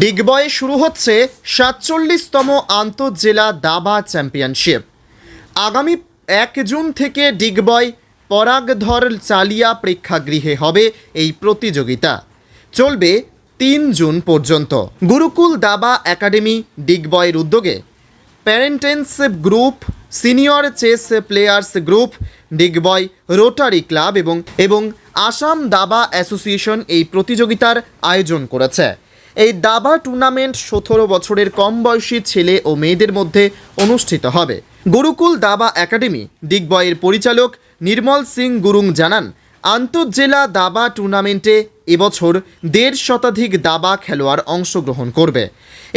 ডিগবয়ে শুরু হচ্ছে সাতচল্লিশতম আন্তঃজেলা দাবা চ্যাম্পিয়নশিপ। আগামী এক জুন থেকে ডিগবয় পরাগধর চালিয়া প্রেক্ষাগৃহে হবে এই প্রতিযোগিতা। চলবে তিন জুন পর্যন্ত। গুরুকুল দাবা একাডেমি ডিগবয়ের উদ্যোগে parents group senior chess players group Digboi rotary club এবং এবং আসাম দাবা অ্যাসোসিয়েশন এই প্রতিযোগিতার আয়োজন করেছে। এই দাবা টুর্নামেন্ট সতেরো বছরের কম বয়সী ছেলে ও মেয়েদের মধ্যে অনুষ্ঠিত হবে। গুরুকুল দাবা একাডেমি দিগ্বয়ের পরিচালক নির্মল সিং গুরুং জানান, আন্তঃজেলা দাবা টুর্নামেন্টে এবছর দেড় শতাধিক দাবা খেলোয়াড় অংশগ্রহণ করবে।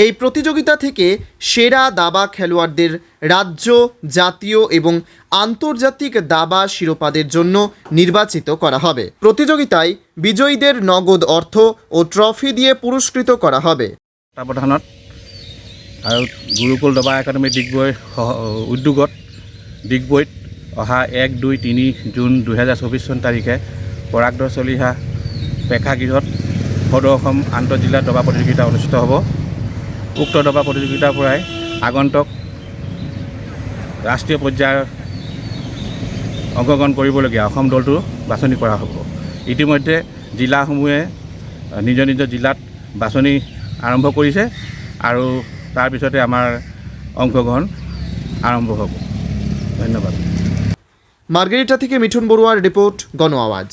এই প্রতিযোগিতা থেকে সেরা দাবা খেলোয়াড়দের রাজ্য, জাতীয় এবং আন্তর্জাতিক দাবা শিরোপাদের জন্য নির্বাচিত করা হবে। প্রতিযোগিতায় বিজয়ীদের নগদ অর্থ ও ট্রফি দিয়ে পুরস্কৃত করা হবে। তত্বাৱধানত আৰু গুৰুকুল দবা একাডেমী ডিগবৈ উদ্যোগত ডিগবৈত অহা এক দুই তিনি জুন দুহেজাৰ চৌবিছ চন তাৰিখে পৰাগদৰ চলিহা প্ৰেক্ষাগৃহত সদৌ অসম আন্তঃজিলা দবা প্ৰতিযোগিতা অনুষ্ঠিত হ'ব। উক্ত দবা প্ৰতিযোগিতাৰ পৰাই আগন্তুক ৰাষ্ট্ৰীয় পৰ্যায়ৰ অংশগ্ৰহণ কৰিবলগীয়া অসম দলটো বাছনি কৰা হ'ব। ইতিমধ্যে জিলাসমূহে নিজৰ নিজৰ জিলাত বাছনি আৰম্ভ কৰিছে আৰু তাৰপিছতে আমাৰ অংশগ্ৰহণ আৰম্ভ হ'ব। ধন্যবাদ। মাৰ্গেৰিটা থেকে মিঠুন বড়ুয়াৰ ৰিপোৰ্ট গণ আওয়াজ